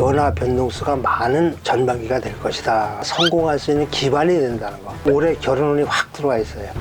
변화 변동수가 많은 전반기가 될 것이다. 성공할 수 있는 기반이 된다는 거. 올해 결혼운이 확 들어와 있어요.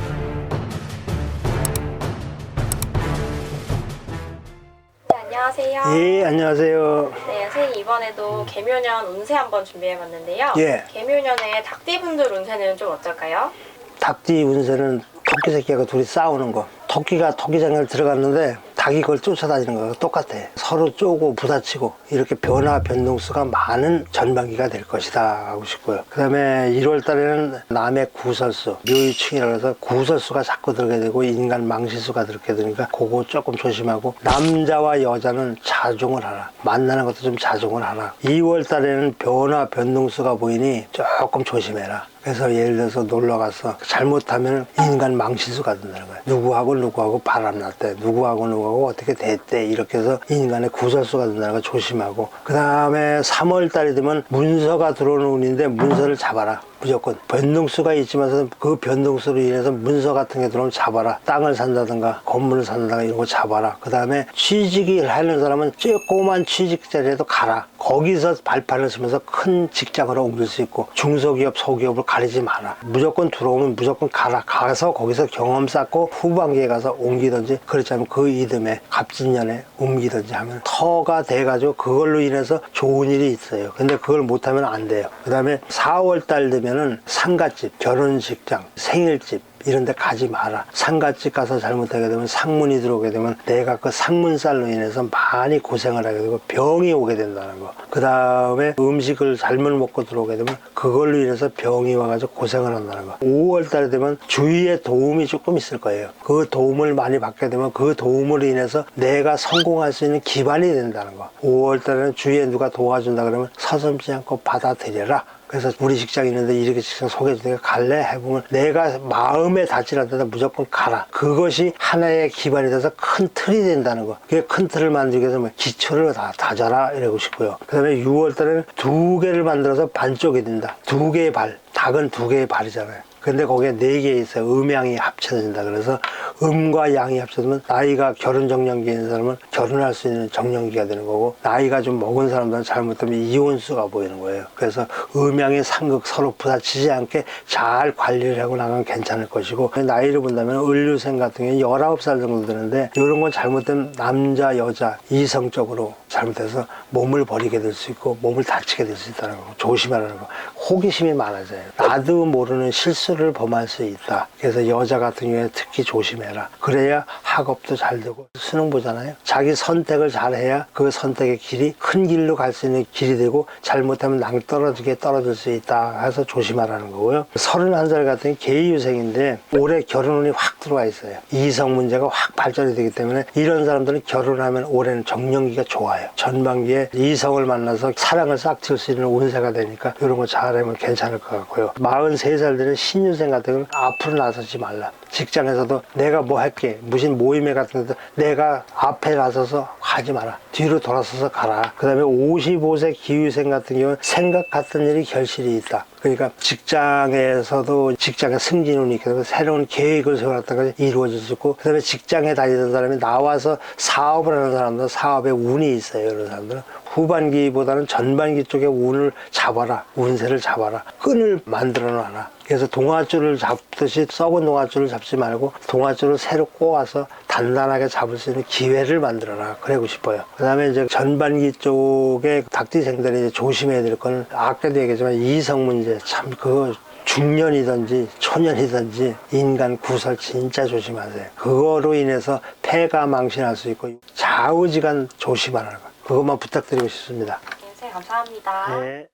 네, 안녕하세요. 예, 안녕하세요. 네, 선생님 이번에도 개묘년 운세 한번 준비해봤는데요. 예. 개묘년에 닭띠분들 운세는 좀 어떨까요? 닭띠 운세는 토끼 새끼하고 둘이 싸우는 거. 토끼가 토끼장을 들어갔는데 닭이 그걸 쫓아다니는 거랑 똑같아. 서로 쪼고 부딪히고 이렇게 변화 변동수가 많은 전반기가 될 것이다 하고 싶고요. 그 다음에 1월 달에는 남의 구설수, 묘유충이라고 해서 구설수가 자꾸 들게 되고 인간 망실수가 들게 되니까 그거 조금 조심하고 남자와 여자는 자중을 하라. 만나는 것도 좀 자중을 하라. 2월 달에는 변화 변동수가 보이니 조금 조심해라. 그래서 예를 들어서 놀러 가서 잘못하면 인간 망실수가 된다는 거예요. 누구하고 누구하고 바람났대. 누구하고 누구하고 어떻게 됐대. 이렇게 해서 인간의 구설수가 된다는 걸 조심하고. 그 다음에 3월 달이 되면 문서가 들어오는 운인데 문서를 잡아라. 무조건 변동수가 있지만서 그 변동수로 인해서 문서 같은 게 들어오면 잡아라 땅을 산다든가 건물을 산다든가 이런 거 잡아라 그 다음에 취직을 하는 사람은 조그만 취직 자리에도 가라 거기서 발판을 쓰면서 큰 직장으로 옮길 수 있고 중소기업 소기업을 가리지 마라. 무조건 들어오면 무조건 가라. 가서 거기서 경험 쌓고 후반기에 가서 옮기든지 그렇지 않으면 그 이듬해 갑진년에 옮기든지 하면 터가 돼가지고 그걸로 인해서 좋은 일이 있어요. 근데 그걸 못하면 안 돼요. 그 다음에 4월 달 되면은 상가집 결혼식장 생일집 이런 데 가지 마라. 상가집 가서 잘못하게 되면 상문이 들어오게 되면 내가 그 상문살로 인해서 많이 고생을 하게 되고 병이 오게 된다는 거. 그 다음에 음식을 잘못 먹고 들어오게 되면 그걸로 인해서 병이 와가지고 고생을 한다는 거. 5월 달에 되면 주위에 도움이 조금 있을 거예요. 그 도움을 많이 받게 되면 그 도움으로 인해서 내가 성공할 수 있는 기반이 된다는 거. 5월 달에는 주위에 누가 도와준다 그러면 서슴지 않고 받아들여라. 그래서 우리 직장 있는데 이렇게 직장 소개해주니까 갈래? 해보면 내가 마음에 닿지않는데 무조건 가라. 그것이 하나의 기반이 돼서 큰 틀이 된다는 거. 그게 큰 틀을 만들기 위해서 뭐 기초를 다 다져라 이러고 싶고요. 그 다음에 6월 달에는 두 개를 만들어서 반쪽이 된다. 두 개의 발. 닭은 두 개의 발이잖아요. 근데 거기에 네 개 있어요. 음양이 합쳐진다. 그래서 음과 양이 합쳐지면 나이가 결혼 정년기에 있는 사람은 결혼할 수 있는 정년기가 되는 거고 나이가 좀 먹은 사람들은 잘못하면 이혼수가 보이는 거예요. 그래서 음양의 상극 서로 부딪히지 않게 잘 관리를 하고 나가면 괜찮을 것이고 나이를 본다면 을류생 같은 경우에 19살 정도 되는데 이런 건 잘못된 남자 여자 이성적으로 잘못해서 몸을 버리게 될 수 있고 몸을 다치게 될 수 있다는 거 조심하라는 거. 호기심이 많아져요. 나도 모르는 실수를 범할 수 있다. 그래서 여자 같은 경우에 특히 조심해라. 그래야 학업도 잘 되고 수능 보잖아요. 자기 선택을 잘 해야 그 선택의 길이 큰 길로 갈 수 있는 길이 되고 잘못하면 낭떨어지게 떨어질 수 있다 해서 조심하라는 거고요. 31살 같은 개유생인데 올해 결혼운이 확 들어와 있어요. 이성 문제가 확 발전이 되기 때문에 이런 사람들은 결혼하면 올해는 정년기가 좋아요 전반기에 이성을 만나서 사랑을 싹틀 수 있는 운세가 되니까 이런 거 잘하면 괜찮을 것 같고요. 43살 되는 신유생 같은 경우는 앞으로 나서지 말라. 직장에서도 내가 뭐 할게 무슨 모임에 같은 데도 내가 앞에 나서서 하지 마라. 뒤로 돌아서서 가라. 그 다음에 55세 기후생 같은 경우는 생각 같은 일이 결실이 있다 그러니까 직장에서도 직장의 승진운이 있게 되고 새로운 계획을 세워놨던 것이 이루어질 수 있고 그 다음에 직장에 다니던 사람이 나와서 사업을 하는 사람들은 사업에 운이 있어요 그런 사람들은 후반기보다는 전반기 쪽에 운을 잡아라. 운세를 잡아라. 끈을 만들어 놔라. 그래서 동아줄을 잡듯이 썩은 동아줄을 잡지 말고 동아줄을 새로 꼬아서 단단하게 잡을 수 있는 기회를 만들어라. 그러고 싶어요. 그 다음에 이제 전반기 쪽에 닭띠생들이 조심해야 될 거는 아까도 얘기했지만 이성 문제 참 그거 중년이든지 초년이든지 인간 구설 진짜 조심하세요. 그거로 인해서 폐가 망신할 수 있고 좌우지간 조심하라는 거 그것만 부탁드리고 싶습니다 네, 선생님 감사합니다. 네.